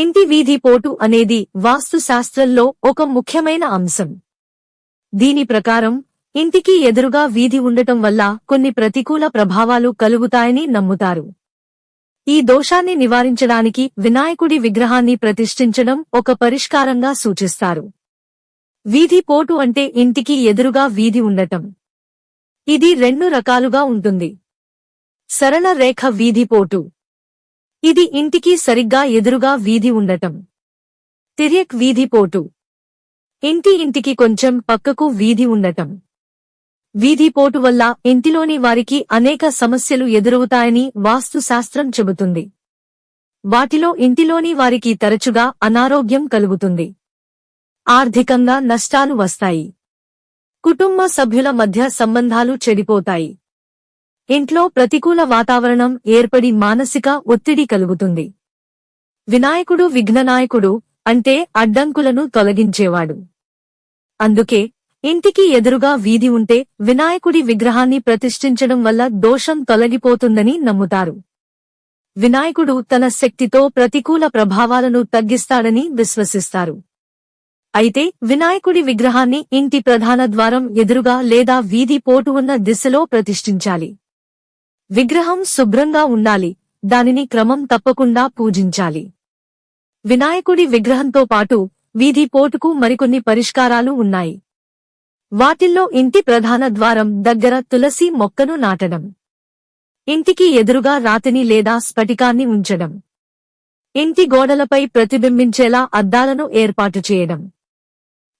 ఇంటి వీధి పోటు అనేది వాస్తుశాస్త్రంలో ఒక ముఖ్యమైన అంశం. దీని ప్రకారం ఇంటికి ఎదురుగా వీధి ఉండటం వల్ల కొన్ని ప్రతికూల ప్రభావాలు కలుగుతాయని నమ్ముతారు. ఈ దోషాన్ని నివారించడానికి వినాయకుడి విగ్రహాన్ని ప్రతిష్ఠించడం ఒక పరిష్కారంగా సూచిస్తారు. వీధి పోటు అంటే ఇంటికి ఎదురుగా వీధి ఉండటం. ఇది రెండు రకాలుగా ఉంటుంది. సరళ రేఖ వీధి పోటు. ఇది ఇంటికి సరిగ్గా ఎదురుగా వీధి ఉండటం. తిరియక్ వీధి పోటు. ఇంటి ఇంటికి కొంచెం పక్కకు వీధి ఉండటం. వీధి పోటు వల్ల ఇంటిలోని వారికి అనేక సమస్యలు ఎదురవుతాయని వాస్తుశాస్త్రం చెబుతుంది. వాటిలో ఇంటిలోని వారికి తరచుగా అనారోగ్యం కలుగుతుంది. ఆర్థికంగా నష్టాలు వస్తాయి. కుటుంబ సభ్యుల మధ్య సంబంధాలు చెడిపోతాయి. ఇంట్లో ప్రతికూల వాతావరణం ఏర్పడి మానసిక ఒత్తిడి కలుగుతుంది. వినాయకుడు విఘ్ననాయకుడు అంటే అడ్డంకులను తొలగించేవాడు. అందుకే ఇంటికి ఎదురుగా వీధి ఉంటే వినాయకుడి విగ్రహాన్ని ప్రతిష్ఠించడం వల్ల దోషం తొలగిపోతుందని నమ్ముతారు. వినాయకుడు తన శక్తితో ప్రతికూల ప్రభావాలను తగ్గిస్తాడని విశ్వసిస్తారు. అయితే వినాయకుడి విగ్రహాన్ని ఇంటి ప్రధాన ద్వారం ఎదురుగా లేదా వీధి పోటు ఉన్న దిశలో ప్రతిష్ఠించాలి. విగ్రహం శుభ్రంగా ఉండాలి. దానిని క్రమం తప్పకుండా పూజించాలి. వినాయకుడి విగ్రహంతో పాటు వీధి పోటుకు మరికొన్ని పరిష్కారాలు ఉన్నాయి. వాటిల్లో ఇంటి ప్రధాన ద్వారం దగ్గర తులసి మొక్కను నాటడం. ఇంటికి ఎదురుగా రాతిని లేదా స్ఫటికాన్ని ఉంచడం. ఇంటి గోడలపై ప్రతిబింబించేలా అద్దాలను ఏర్పాటు చేయడం.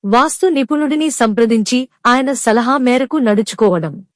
వాస్తు నిపుణుడిని సంప్రదించి ఆయన సలహా మేరకు నడుచుకోవడం.